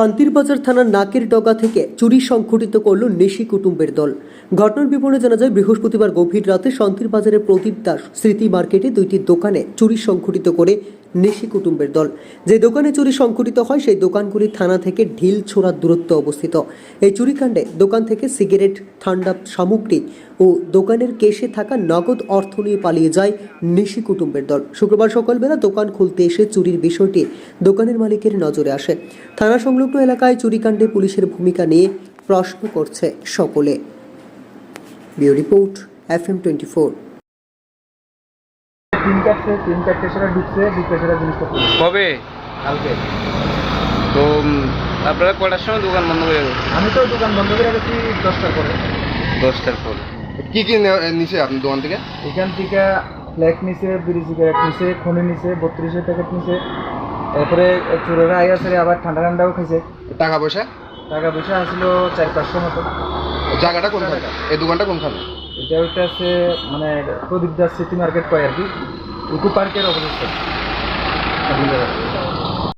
শান্তিরবাজার থানার নাকের ডগা থেকে চুরি সংঘটিত করল নেশি কুটুম্বের দল। ঘটনার বিবরণে জানা যায়, বৃহস্পতিবার গভীর রাতে শান্তিরবাজারের প্রদীপ দাস স্মৃতি মার্কেটে দুইটি দোকানে চুরি সংঘটিত করে নেশি কুটুম্বের দল। যে দোকানে চুরি সংঘটিত হয়, সেই দোকানগুলি থানা থেকে ঢিল ছোড়ার দূরত্ব অবস্থিত। এই চুরিকাণ্ডে দোকান থেকে সিগারেট, ঠান্ডা সামগ্রী ও দোকানের কেশে থাকা নগদ অর্থ নিয়ে পালিয়ে যায় নেশি কুটুম্বের দল। শুক্রবার সকালবেলা দোকান খুলতে এসে চুরির বিষয়টি দোকানের মালিকের নজরে আসে। থানা সংলগ্ন এলাকায় চুরিকাণ্ডে পুলিশের ভূমিকা নিয়ে প্রশ্ন করছে সকলে। Bio report F M twenty four. তিন কাটছে তিন কাটতে সেটা ঢুকছে ঢুকতে সেটা জিনিসটা পড়ে কবে? কালকে। তো আপনারা কটার সময় দোকান বন্ধ করে দেবেন? আমি তো দোকান বন্ধ করে গেছি দশটার পরে। দশটার পর। কি কি নিছে আপনার দোকান থেকে? এখান থেকে ফ্ল্যাগ নিছে বিড়ি সিগারেট নিছে খনি নিছে বত্রিশের প্যাকেট নিছে। এরপরে চোরেরা আই আছে আবার ঠান্ডা ঠান্ডাও খাইছে। টাকা পয়সা? টাকা পয়সা আসলো চার পাঁচশো মতো। জায়গাটা কোনখানে? এই দোকানটা কোনখানে? এটা ওইটা আছে মানে প্রদীপ দাস সিটি মার্কেট কয় আর কি? ఉక్కు పార్కే ఒకటి సార్